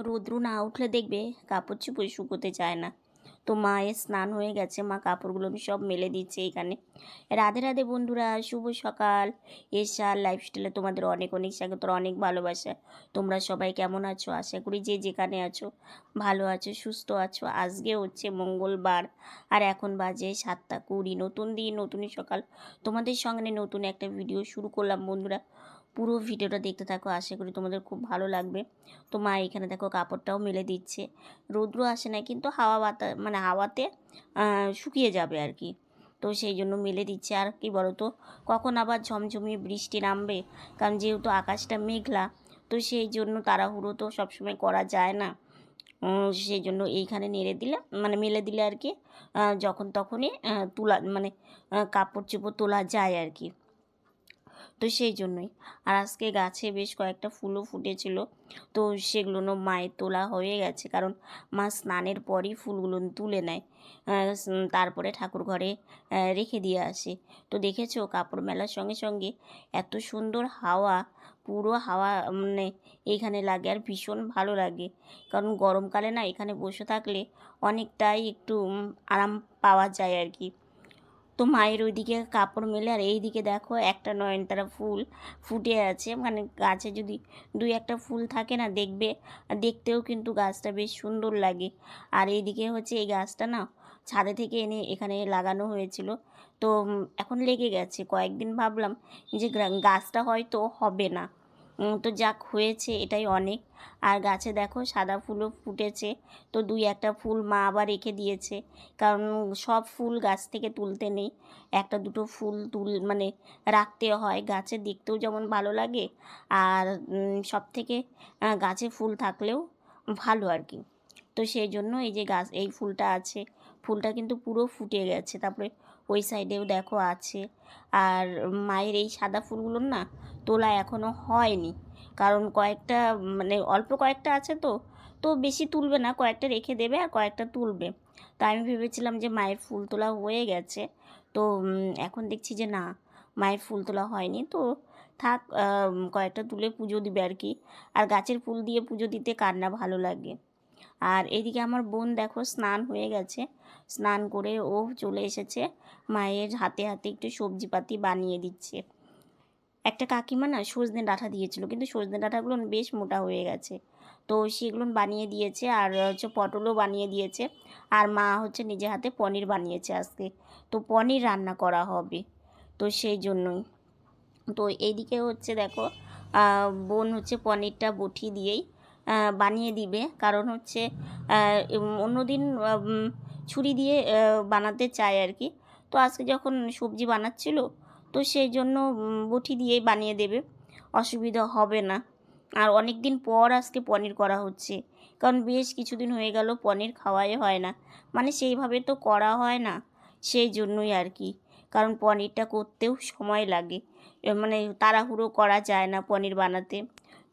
রৌদ্র না উঠলে দেখবে কাপড় চুপড় শুকোতে চায় না। তো মায়ের স্নান হয়ে গেছে, মা কাপড়গুলো আমি সব মেলে দিচ্ছে এখানে রাধে রাধে বন্ধুরা, শুভ সকাল। এশার লাইফস্টাইলে তোমাদের অনেক অনেক স্বাগত অনেক ভালোবাসা। তোমরা সবাই কেমন আছো? আশা করি যে যেখানে আছো, ভালো আছো, সুস্থ আছো। আজকে হচ্ছে মঙ্গলবার, আর এখন বাজে সাতটা কুড়ি। নতুন দিন নতুনই সকাল। তোমাদের সঙ্গে নতুন একটা ভিডিও শুরু করলাম বন্ধুরা। পুরো ভিডিওটা দেখতে থাকো, আশা করি তোমাদের খুব ভালো লাগবে। তো মা এখানে দেখো কাপড়টাও মেলে দিচ্ছে। রৌদ্র আসে না কিন্তু হাওয়া বাতা মানে হাওয়াতে শুকিয়ে যাবে আর কি তো সেই জন্য মেলে দিচ্ছে। আর কি বলো তো কখন আবার ঝমঝমিয়ে বৃষ্টি নামবে? কারণ যেহেতু আকাশটা মেঘলা, তো সেই জন্য তাড়াহুড়ো তো সবসময় করা যায় না। সেই জন্য এইখানে নেড়ে দিলে মানে মেলে দিলে আর কি যখন তখনই তোলা মানে কাপড় চোপড় তোলা যায় আর কি। তো সেই জন্যই। আর আজকে গাছে বেশ কয়েকটা ফুলও ফুটেছিল। তো সেগুলো মায়ের তোলা হয়ে গেছে, কারণ মা স্নানের পরই ফুলগুলো তুলে নেয়। তারপরে ঠাকুর ঘরে রেখে দিয়ে আসে। তো দেখেছ, কাপড় মেলার সঙ্গে সঙ্গে এত সুন্দর হাওয়া, পুরো হাওয়া মানে এখানে লাগে আর ভীষণ ভালো লাগে। কারণ গরমকালে না এখানে বসে থাকলে অনেকটাই একটু আরাম পাওয়া যায় আর কি। তো মায়ের ওইদিকে কাপড় মেলে, আর এইদিকে দেখো একটা নয়নতারা ফুল ফুটে আছে। মানে গাছে যদি দুই একটা ফুল থাকে না, দেখবে, দেখতেও কিন্তু গাছটা বেশ সুন্দর লাগে। আর এইদিকে হচ্ছে এই গাছটা না ছাদে থেকে এনে এখানে লাগানো হয়েছিল। তো এখন লেগে গেছে। কয়েকদিন ভাবলাম যে গাছটা হয়তো হবে না। তো যাক, হয়েছে এটাই অনেক। আর গাছে দেখো সাদা ফুলও ফুটেছে। তো দুই একটা ফুল মা আবার রেখে দিয়েছে। কারণ সব ফুল গাছ থেকে তুলতে নেই। একটা দুটো ফুল তুল মানে রাখতে হয়। গাছে দেখতেও যেমন ভালো লাগে। আর সব থেকে গাছে ফুল থাকলেও ভালো আর কি। তো সেই জন্য এই যে গাছ, এই ফুলটা আছে। ফুলটা কিন্তু পুরো ফুটে গেছে। তারপরে ওই সাইডেও দেখো আছে। আর মায়ের এই সাদা ফুলগুলোর না তোলা এখনও হয়নি। কারণ কয়েকটা মানে অল্প কয়েকটা আছে তো তো বেশি তুলবে না, কয়েকটা রেখে দেবে আর কয়েকটা তুলবে। তো আমি ভেবেছিলাম যে মায়ের ফুল তোলা হয়ে গেছে। তো এখন দেখছি যে না, মায়ের ফুল তোলা হয়নি। তো থাক কয়েকটা তুলে পুজো দিবে আর কি। আর গাছের ফুল দিয়ে পুজো দিতে কার না ভালো লাগে। আর এদিকে আমার বোন দেখো স্নান হয়ে গেছে। স্নান করে ও চলে এসেছে। মায়ের হাতে হাতে একটু সবজিপাতি বানিয়ে দিচ্ছে। একটা কাকিমা না সজনে ডাঁটা দিয়েছিল, কিন্তু সজনে ডাঁটাগুলো বেশ মোটা হয়ে গেছে। তো সেগুলো বানিয়ে দিয়েছে আর হচ্ছে পটলও বানিয়ে দিয়েছে আর মা হচ্ছে নিজে হাতে পনির বানিয়েছে আজকে। তো পনির রান্না করা হবে, তো সেই জন্যই। তো এইদিকে হচ্ছে দেখো বোন হচ্ছে পনিরটা বটি দিয়েই বানিয়ে দিবে। কারণ হচ্ছে অন্যদিন ছুরি দিয়ে বানাতে চায় আর কি। তো আজকে যখন সবজি বানাচ্ছিল তো সেই জন্য বটি দিয়েই বানিয়ে দেবে। অসুবিধা হবে না। আর অনেক দিন পর আজকে পনির করা হচ্ছে। কারণ বেশ কিছুদিন হয়ে গেল পনির খাওয়াই হয় না। মানে সেইভাবে তো করা হয় না। সেই জন্যই আর কি। কারণ পনিরটা করতেও সময় লাগে। মানে তাড়াহুড়ো করা যায় না পনির বানাতে।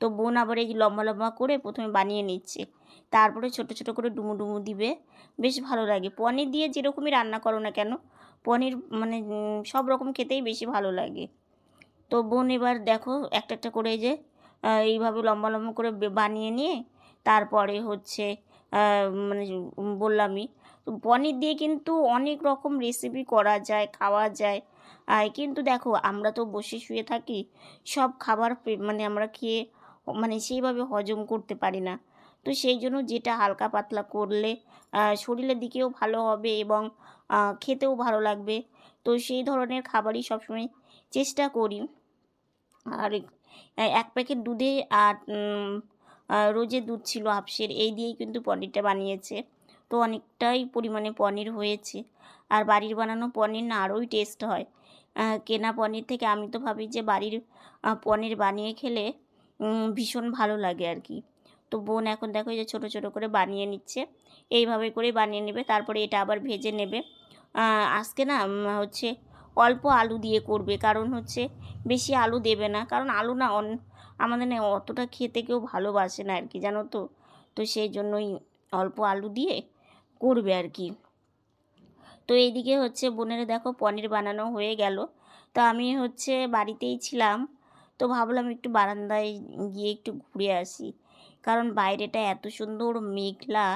তো বোন আবার এই লম্বা লম্বা করে প্রথমে বানিয়ে নিচ্ছে। তারপরে ছোট ছোট করে ডুমু ডুমু দিবে। বেশ ভালো লাগে। পনির দিয়ে যেরকমই রান্না করো না কেন পনির মানে সব রকম খেতেই বেশি ভালো লাগে। তো বোন এবার দেখো একটা একটা করে যে এইভাবে লম্বা লম্বা করে বানিয়ে নিয়ে তারপরে হচ্ছে মানে বললামই পনির দিয়ে কিন্তু অনেক রকম রেসিপি করা যায়, খাওয়া যায়। কিন্তু দেখো আমরা তো বসে শুয়ে থাকি, সব খাবার মানে আমরা খেয়ে মানে সেইভাবে হজম করতে পারি না। তো সেই জন্য যেটা হালকা পাতলা করলে শরীরের দিকেও ভালো হবে এবং খেতেও ভালো লাগবে। তো সেই ধরনের খাবারই সবসময় চেষ্টা করি। আর এক প্যাকেট দুধে আর রোজের দুধ ছিল আপসের এই দিয়েই কিন্তু পনিরটা বানিয়েছে। তো অনেকটাই পরিমাণে পনির হয়েছে। আর বাড়ির বানানো পনির না আরোই টেস্ট হয়। কেনা পনির থেকে আমি তো ভাবি যে বাড়ির পনির বানিয়ে খেলে ভীষণ ভালো লাগে আর কি। তো বোন এখন দেখো যে ছোটো ছোটো করে বানিয়ে নিচ্ছে। এইভাবে করে বানিয়ে নেবে, তারপরে এটা আবার ভেজে নেবে। আজকে না হচ্ছে অল্প আলু দিয়ে করবে। কারণ হচ্ছে বেশি আলু দেবে না। কারণ আলু না অন, আমাদের না অতটা খেতে কেউ ভালোবাসে না আর কি জানো তো? তো সেই জন্যই অল্প আলু দিয়ে করবে আর কি তো এইদিকে হচ্ছে বোনের দেখো পনির বানানো হয়ে গেল। তো আমি হচ্ছে বাড়িতেই ছিলাম। তো ভাবলাম একটু বারান্দায় গিয়ে একটু ঘুরে আসি। কারণ বাইরেটা এত সুন্দর মেঘলা,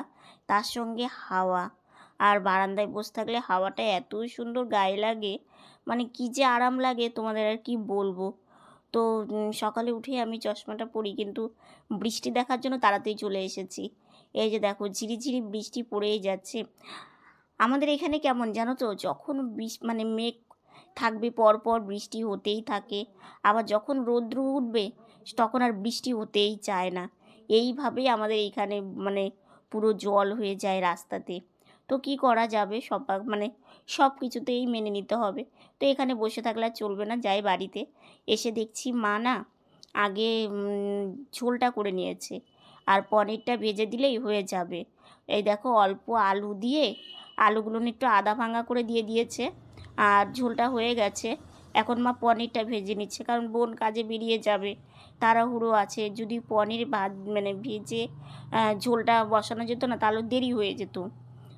তার সঙ্গে হাওয়া। আর বারান্দায় বসে থাকলে হাওয়াটা এত সুন্দর গায়ে লাগে। মানে কী যে আরাম লাগে তোমাদের আর কি বলব। তো সকালে উঠে আমি চশমাটা পরি, কিন্তু বৃষ্টি দেখার জন্য তাড়াতাড়ি চলে এসেছি। এই যে দেখো, ঝিরিঝিরি বৃষ্টি পড়েই যাচ্ছে। আমাদের এখানে কেমন জানো তো, যখন বৃষ মানে মেঘ থাকবে পর পর বৃষ্টি হতেই থাকে। আবার যখন রৌদ্র উঠবে, তখন আর বৃষ্টি হতেই চায় না। এইভাবেই আমাদের এখানে মানে পুরো জল হয়ে যায় রাস্তাতে। তো কি করা যাবে? সব মানে সব কিছুতেই মেনে নিতে হবে। তো এখানে বসে থাকলে আর চলবে না, যাই বাড়িতে। এসে দেখছি মা না আগে ঝোলটা করে নিয়েছে। আর পনিরটা ভেজে দিলেই হয়ে যাবে। এই দেখো অল্প আলু দিয়ে, আলুগুলো একটু আদা ভাঙা করে দিয়ে দিয়েছে। আর ঝোলটা হয়ে গেছে। এখন মা পনিরটা ভেজে নিচ্ছে, কারণ বোন কাজে বেরিয়ে যাবে। তাড়াহুড়ো আছে, যদি পনির ভাত মানে ভেজে ঝোলটা বসানো যেত না, তাহলে দেরি হয়ে যেত।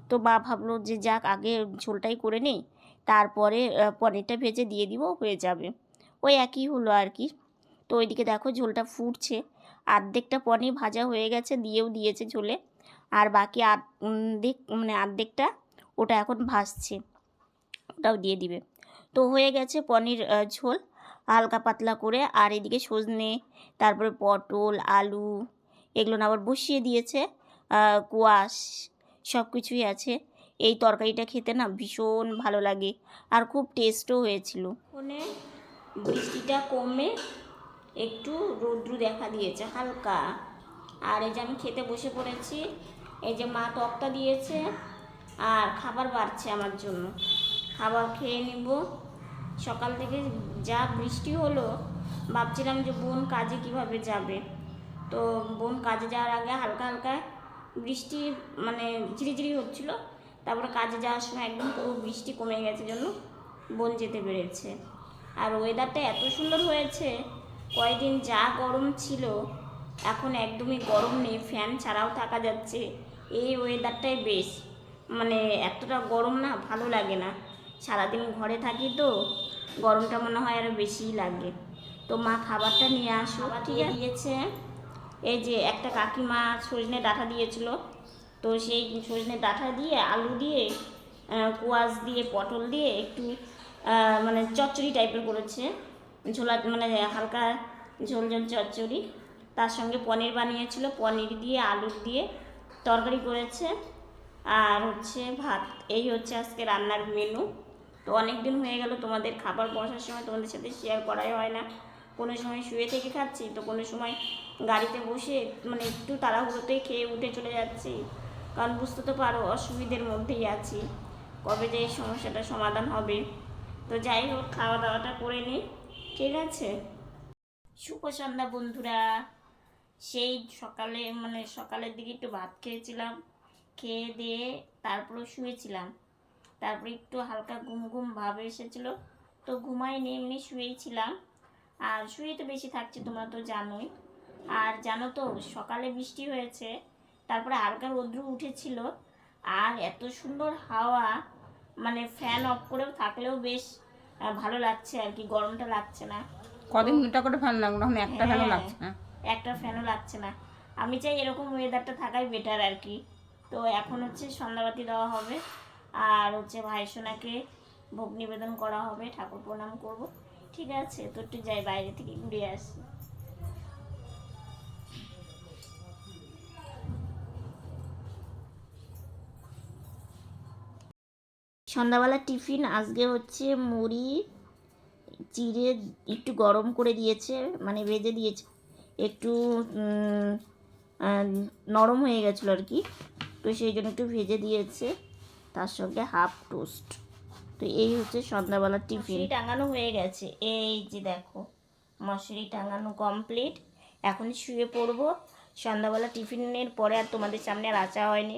তো মা ভাবলো যে যাক, আগে ঝোলটাই করে নেই, তারপরে পনিরটা ভেজে দিয়ে দিব, হয়ে যাবে। ওই একই হলো আর কি। তো ওইদিকে দেখো ঝোলটা ফুটছে, আর্ধেকটা পনির ভাজা হয়ে গেছে, দিয়েও দিয়েছে ঝোলে। আর বাকি আর্ধেক মানে আর্ধেকটা ওটা এখন ভাসছে ওটাও দিয়ে দিবে। তো হয়ে গেছে পনির ঝোল, হালকা পাতলা করে। আর এদিকে সজনে, তারপরে পটল, আলু, এগুলো আবার বসিয়ে দিয়েছে কোয়াশ সব কিছুই আছে। এই তরকারিটা খেতে না ভীষণ ভালো লাগে আর খুব টেস্টও হয়েছিল। ফোনে বৃষ্টিটা কমে একটু রৌদ্র দেখা দিয়েছে হালকা। আর এই যে আমি খেতে বসে পড়েছি, এই যে মা তক্তা দিয়েছে আর খাবার বাড়ছে আমার জন্য। খাবার খেয়ে নিব। সকাল থেকে যা বৃষ্টি হলো, ভাবছিলাম যে বোন কাজে কীভাবে যাবে। তো বোন কাজে যাওয়ার আগে হালকা হালকা বৃষ্টি মানে ঝিরিঝিরি হচ্ছিল। তারপরে কাজে যাওয়ার সময় একদম পুরো বৃষ্টি কমে গেছে জন্য বন যেতে পেরেছে। আর ওয়েদারটা এত সুন্দর হয়েছে কয়েকদিন যা গরম ছিল এখন একদমই গরম নেই ফ্যান ছাড়াও থাকা যাচ্ছে। এই ওয়েদারটাই বেশ। মানে এতটা গরম না ভালো লাগে না। সারাদিন ঘরে থাকি তো গরমটা মনে হয় আরও বেশিই লাগে। তো মা খাবারটা নিয়ে আসো। ঠিক আছে? দিয়েছে। এই যে একটা কাকিমা সজনে ডাঁটা দিয়েছিল, তো সেই সজনে ডাঁটা দিয়ে আলু দিয়ে কোয়াশ দিয়ে, পটল দিয়ে একটু মানে চচ্চড়ি টাইপের করেছে। ঝোলা মানে হালকা ঝোল ঝোল চচ্চড়ি। তার সঙ্গে পনির বানিয়েছিল, পনির দিয়ে আলু দিয়ে তরকারি করেছে। আর হচ্ছে ভাত, এই হচ্ছে আজকে রান্নার মেনু তো অনেক দিন হয়ে গেল তোমাদের খাবার বসার সময়, তোমাদের সাথে শেয়ার করাই হয় না। কোনো সময় শুয়ে থেকে খাচ্ছি, তো কোনো সময় গাড়িতে বসে মানে একটু তাড়াহুড়োতেই খেয়ে উঠে চলে যাচ্ছি। কারণ বুঝতে তো পারো অসুবিধের মধ্যেই আছি। কবে যে এই সমস্যাটা সমাধান হবে। তো যাই হোক খাওয়া দাওয়াটা করে নিই ঠিক আছে? শুভ সন্ধ্যা বন্ধুরা। সেই সকালে মানে সকালের দিকে একটু ভাত খেয়েছিলাম। খেয়ে দিয়ে তারপরে শুয়েছিলাম। তারপরে একটু হালকা ঘুম ঘুম ভাব এসেছিল। তো ঘুমাইনি, এমনি শুয়েছিলাম আর শুয়ে তো বেশি থাকছে, তোমরা তো জানোই। আর জানো তো সকালে বৃষ্টি হয়েছে তারপরে হালকা রৌদ্র উঠেছিল আর এত সুন্দর হাওয়া মানে ফ্যান অফ করেও থাকলেও বেশ ভালো লাগছে আর কি গরমটা লাগছে না। কদিন দুটা করে ফ্যান লাগল এখন একটা ফ্যানও। লাগছে না? একটা ফ্যানও লাগছে না। আমি চাই এরকম ওয়েদারটা থাকাই বেটার আর কি। তো এখন হচ্ছে সন্ধ্যাবাতি দেওয়া হবে আর হচ্ছে ভাইসোনাকে ভোগ নিবেদন করা হবে ঠাকুর প্রণাম করব। ঠিক আছে তো একটু যাই বাইরে থেকে ঘুরে আসি। সন্ধ্যাবেলা টিফিন আজকে হচ্ছে মুড়ি চিড়ে একটু গরম করে দিয়েছে মানে ভেজে দিয়েছে। একটু নরম হয়ে গেছিল আর কি। তো সেই জন্য একটু ভেজে দিয়েছে তার সঙ্গে হাফ টোস্ট। তো এই হচ্ছে সন্ধ্যাবেলার টিফিন। টাঙানো হয়ে গেছে। এই যে দেখো মশারি টাঙানো কমপ্লিট এখন শুয়ে পড়ব। সন্ধ্যাবেলা টিফিনের পরে আর তোমাদের সামনে আর আসা হয়নি।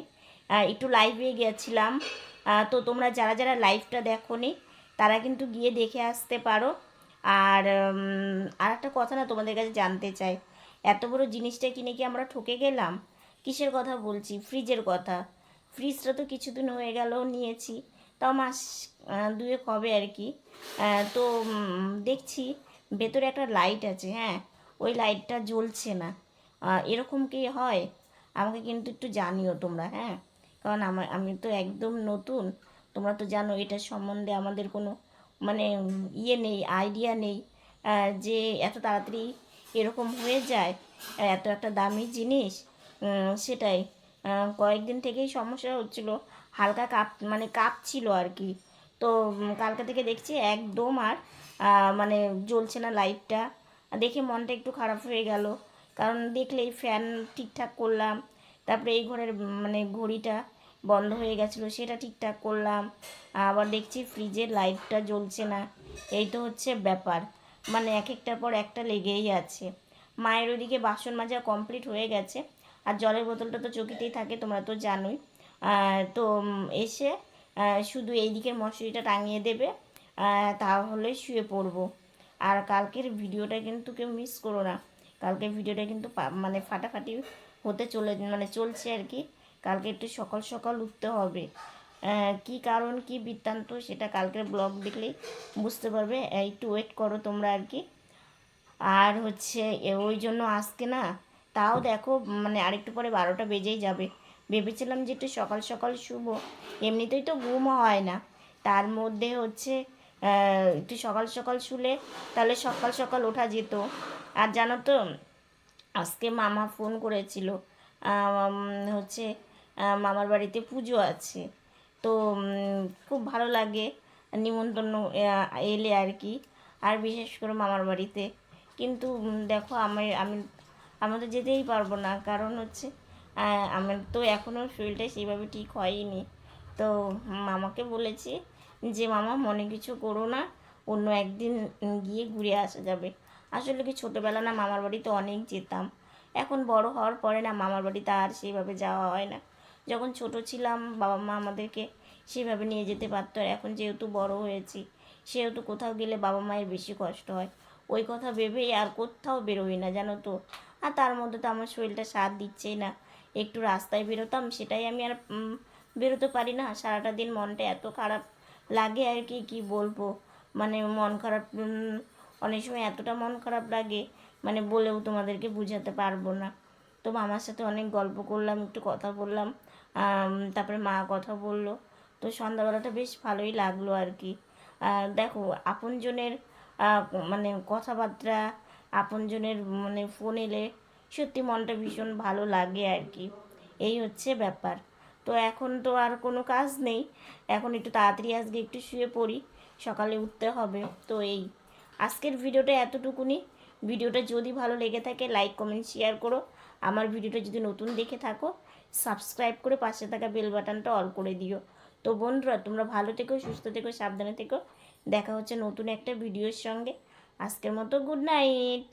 একটু লাইভে গেছিলাম। তো তোমরা যারা যারা লাইভটা দেখোনি, তারা কিন্তু গিয়ে দেখে আসতে পারো। আর আর একটা কথা না তোমাদের কাছে জানতে চাই। এত বড় জিনিসটা কিনে কি আমরা ঠকে গেলাম? কিসের কথা বলছি? ফ্রিজের কথা। ফ্রিজটা তো কিছুদিন হয়ে গেল নিয়েছি। তাও মাস দুয়েক হবে আর কি। তো দেখছি ভেতরে একটা লাইট আছে হ্যাঁ? ওই লাইটটা জ্বলছে না। এরকম কি হয়? আমাকে কিন্তু একটু জানিও তোমরা হ্যাঁ? কারণ আমার, আমি তো একদম নতুন। তোমরা তো জানো এটার সম্বন্ধে আমাদের কোনো মানে ইয়ে নেই আইডিয়া নেই যে এত তাড়াতাড়ি এরকম হয়ে যায় এত একটা দামি জিনিস সেটাই। কয়েকদিন থেকেই সমস্যা হচ্ছিল, হালকা কাপ মানে কাঁপছিল আর কি। তো কালকে থেকে দেখছি একদম আর মানে জ্বলছে না লাইটটা। দেখে মনটা একটু খারাপ হয়ে গেল, কারণ দেখলেই ফ্যান ঠিকঠাক করলাম। তারপরে এই ঘরের মানে ঘড়িটা বন্ধ হয়ে গেছিল, সেটা ঠিকঠাক করলাম। আবার দেখছি ফ্রিজের লাইটটা জ্বলছে না। এই তো হচ্ছে ব্যাপার। মানে এক একটার পর একটা লেগেই আছে। মায়ের ওদিকে বাসন মাজা কমপ্লিট হয়ে গেছে। আর জলের বোতলটা তো চকিতেই থাকে, তোমরা তো জানোই। তো এসে শুধু এই দিকের মশারিটা টাঙিয়ে দেবে। তাহলে শুয়ে পড়ব। আর কালকের ভিডিওটা কিন্তু কেউ মিস করো না। কালকের ভিডিওটা কিন্তু মানে ফাটাফাটি হতে চলে মানে চলছে আর কি। কালকে একটু সকাল সকাল উঠতে হবে। কি কারণ, কি বৃত্তান্ত, সেটা কালকের ব্লগ দেখলেই বুঝতে পারবে। একটু ওয়েট করো তোমরা আর কি। আর হচ্ছে ওই জন্য আজকে না, তাও দেখো মানে আরেকটু পরে বারোটা বেজেই যাবে। ভেবেছিলাম যে একটু সকাল সকাল শুভ এমনিতেই তো ঘুম হয় না। তার মধ্যে হচ্ছে একটু সকাল সকাল শুলে তাহলে সকাল সকাল ওঠা যেত। আর জানো তো, আজকে মামা ফোন করেছিল হচ্ছে মামার বাড়িতে পুজো আছে। তো খুব ভালো লাগে নিমন্ত্রণ এলে আর কি। আর বিশেষ করে মামার বাড়িতে। কিন্তু দেখো, আমি আমি আমি তো যেতেই পারব না। কারণ হচ্ছে আমার তো এখনও শরীরটা সেইভাবে ঠিক হয়নি। তো, মামাকে বলেছি যে, মামা, মনে কিছু করো না। অন্য একদিন গিয়ে ঘুরে আসা যাবে। আসলে কি ছোটোবেলা না মামার বাড়িতে অনেক যেতাম। এখন বড় হওয়ার পরে না মামার বাড়িতে আর সেইভাবে যাওয়া হয় না। যখন ছোট ছিলাম, বাবা মা আমাদেরকে সেভাবে নিয়ে যেতে পারতো আর এখন যেহেতু বড় হয়েছি, সেহেতু কোথাও গেলে বাবা মায়ের বেশি কষ্ট হয়। ওই কথা ভেবেই আর কোথাও বেরোই না, জানো তো? আর তার মধ্যে তো আমার শরীরটা সাথ দিচ্ছেই না। একটু রাস্তায় বেরোতাম, সেটাই আমি আর বেরোতে পারি না। সারাটা দিন মনটা এত খারাপ লাগে আর কি কি বলব? মানে মন খারাপ অনেক সময় এতটা মন খারাপ লাগে মানে বলেও তোমাদেরকে বোঝাতে পারব না। তো মামার সাথে অনেক গল্প করলাম, একটু কথা বললাম। তারপরে মা কথা বলল। তো সন্ধ্যাবেলাটা বেশ ভালোই লাগল আর কি দেখো, আপনজনের মানে কথাবার্তা, আপনজনের মানে ফোন এলে সত্যি মনটা ভীষণ ভালো লাগে আর কি এই হচ্ছে ব্যাপার। তো এখন তো আর কোনো কাজ নেই। এখন একটু তাড়াতাড়ি আজকে একটু শুয়ে পড়ি। সকালে উঠতে হবে। তো এই, আজকের ভিডিওটা এতটুকুনি। ভিডিওটা যদি ভালো লেগে থাকে লাইক কমেন্ট শেয়ার করো। আমার ভিডিওটা যদি নতুন দেখে থাকো সাবস্ক্রাইব করে পাশে থাকা বেল বাটনটা অল করে দিও। তো বন্ধুরা, তোমরা ভালো থেকো, সুস্থ থেকো, সাবধানে থেকো। দেখা হচ্ছে নতুন একটা ভিডিওর সঙ্গে। আজকের মতো গুড নাইট।